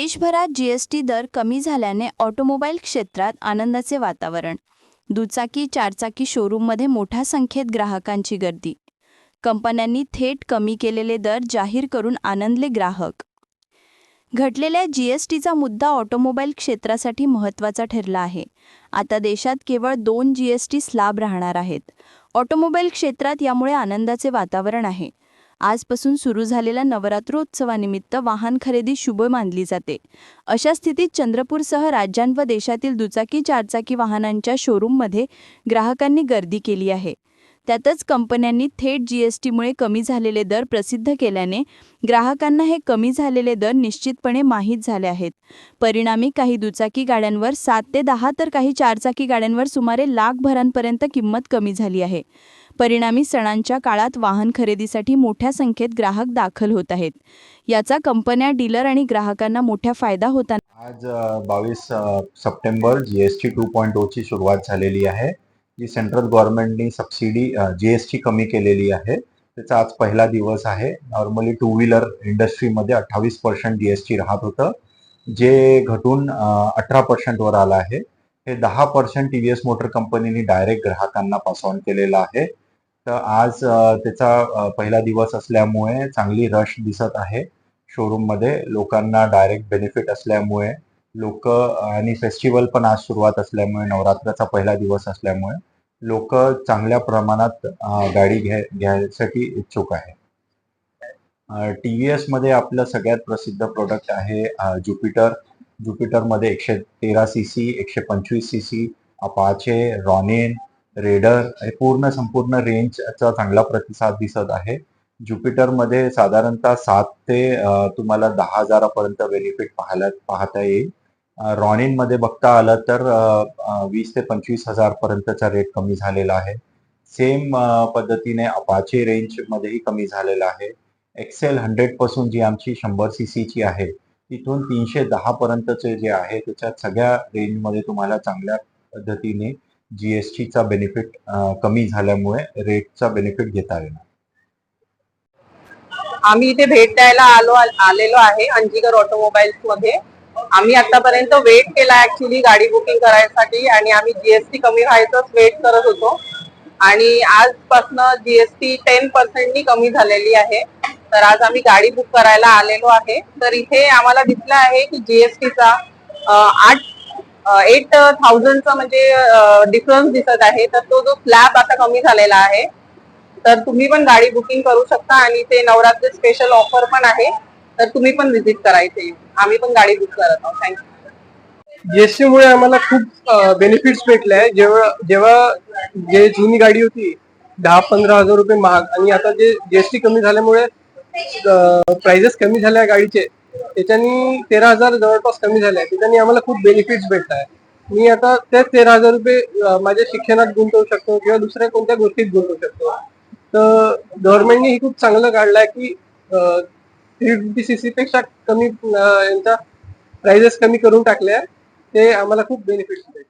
देशभरात जीएसटी दर कमी झाल्याने ऑटोमोबाईल क्षेत्रात आनंदाचे वातावरण. दुचाकी चारचाकी शोरूममध्ये मोठ्या संख्येत ग्राहकांची गर्दी. कंपन्यांनी थेट कमी केलेले दर जाहीर करून आनंदले ग्राहक. घटलेल्या जीएसटीचा मुद्दा ऑटोमोबाईल क्षेत्रासाठी महत्त्वाचा ठरला आहे. आता देशात केवळ दोन जीएसटी स्लाब राहणार आहेत. ऑटोमोबाईल क्षेत्रात यामुळे आनंदाचे वातावरण आहे. आजपासून सुरू झालेल्या नवरात्रोत्सवानिमित्त वाहन खरेदी शुभ मानली जाते. अशा स्थितीत चंद्रपूरसह राज्यां व देशातील दुचाकी चारचाकी वाहनांच्या शोरूममध्ये ग्राहकांनी गर्दी केली आहे. त्यातच कंपन्यांनी थेट जीएसटीमुळे कमी झालेले दर प्रसिद्ध केल्याने ग्राहकांना हे कमी झालेले दर निश्चितपणे माहीत झाले आहेत. परिणामी काही दुचाकी गाड्यांवर सात ते दहा तर काही चारचाकी गाड्यांवर सुमारे लाखभरांपर्यंत किंमत कमी झाली आहे. परिणामी सणांच्या काळात वाहन खरेदीसाठी मोठ्या संख्येत ग्राहक दाखल होत आहेत. याचा कंपन्या डीलर आणि ग्राहकांना मोठा फायदा होताना आज बावीस September G S T two point ओची सुरुवात झालेली आहे. जी सेंट्रल गव्हर्नमेंटनी सबसिडी जी एस टी कमी केलेली आहे. त्याचा आज पहिला दिवस आहे. नॉर्मली टू व्हीलर इंडस्ट्रीमध्ये अठ्ठावीस पर्सेंट जी एस टी राहत होतं. जे घटून अठरा पर्सेंटवर आलं आहे. हे दहा percent T V S motor कंपनीने डायरेक्ट ग्राहकांना पास ऑन केलेलं आहे. तर आज त्याचा पहिला दिवस असल्यामुळे चांगली रश दिसत आहे शोरूममध्ये लोकांना डायरेक्ट बेनिफिट असल्यामुळे लोक आणि फेस्टिवल पण आज सुरुवात असल्यामुळे नवरात्राचा पहिला दिवस असल्यामुळे लोक चांगल्या प्रमाणात गाडी घ्या घ्यायसाठी इच्छुक आहे. टी व्ही एसमध्ये आपलं सगळ्यात प्रसिद्ध प्रोडक्ट आहे ज्युपिटर ज्युपिटरमध्ये एकशे तेरा सी सी एकशे पंचवीस C C Apache Ronin Raider हे पूर्ण संपूर्ण रेंजचा चांगला प्रतिसाद दिसत आहे. ज्युपिटरमध्ये साधारणतः सात ते तुम्हाला दहा हजारापर्यंत बेनिफिट पाहायला पाहता येईल. रॉनिनमध्ये बघता आलं तर वीस ते पंचवीस हजार पर्यंतचा रेट कमी झालेला आहे. सेम पद्धतीने अपाचे रेंज मध्येही कमी झालेला आहे. एक्सेल हंड्रेडपासून जी आमची शंभर सी सीची आहे तिथून तीनशे दहा पर्यंतचे जे आहे त्याच्यात सगळ्या रेंजमध्ये तुम्हाला चांगल्या पद्धतीने जीएसटीचा बेनिफिट कमी झाल्यामुळे रेटचा बेनिफिट घेता येणार. आम्ही इथे भेट द्यायला आलो आलेलो आहे अंजिगर ऑटोमोबाईल्समध्ये. आम्ही आतापर्यंत वेट केला ऍक्च्युली गाडी बुकिंग करायसाठी आणि आम्ही जीएसटी कमी व्हायचंच वेट करत होतो. आणि आजपासून जीएसटी टेन पर्सेंटनी कमी झालेली आहे. तर आज आम्ही गाडी बुक करायला आलेलो आहे. तर इथे आम्हाला दिसलं आहे की जीएसटीचा आठ एट थाउजंडचा म्हणजे डिफरन्स दिसत आहे. तर तो जो स्लॅब आता कमी झालेला आहे तर तुम्ही पण गाडी बुकिंग करू शकता आणि ते नवरात्र स्पेशल ऑफर पण आहे. तर तुम्ही पण व्हिजिट करायचे आम्ही पण गाडी बुक करत आहोत. थँक्यू जीएसटी मुळे आम्हाला खूप बेनिफिट्स भेटले आहे. जेव्हा जेव्हा जे जुनी गाडी होती दहा पंधरा हजार रुपये महाग. आणि आता जे जीएसटी कमी झाल्यामुळे प्राइजेस कमी झाल्या गाडीचे. त्याच्यानी तेरा हजार जवळपास कमी झाले. आहे त्याच्यानी आम्हाला खूप बेनिफिट्स भेटत आहे मी आता तेच तेरा हजार रुपये माझ्या शिक्षणात गुंतवू शकतो किंवा दुसऱ्या कोणत्या गोष्टीत गुंतवू शकतो. तर गव्हर्नमेंटने हे खूप चांगलं काढलंय की थ्री फिफ्टी सीसी पेक्षा कमी यांचा प्राइजेस कमी करून टाकले ते आम्हाला खूप बेनिफिट्स भेटतात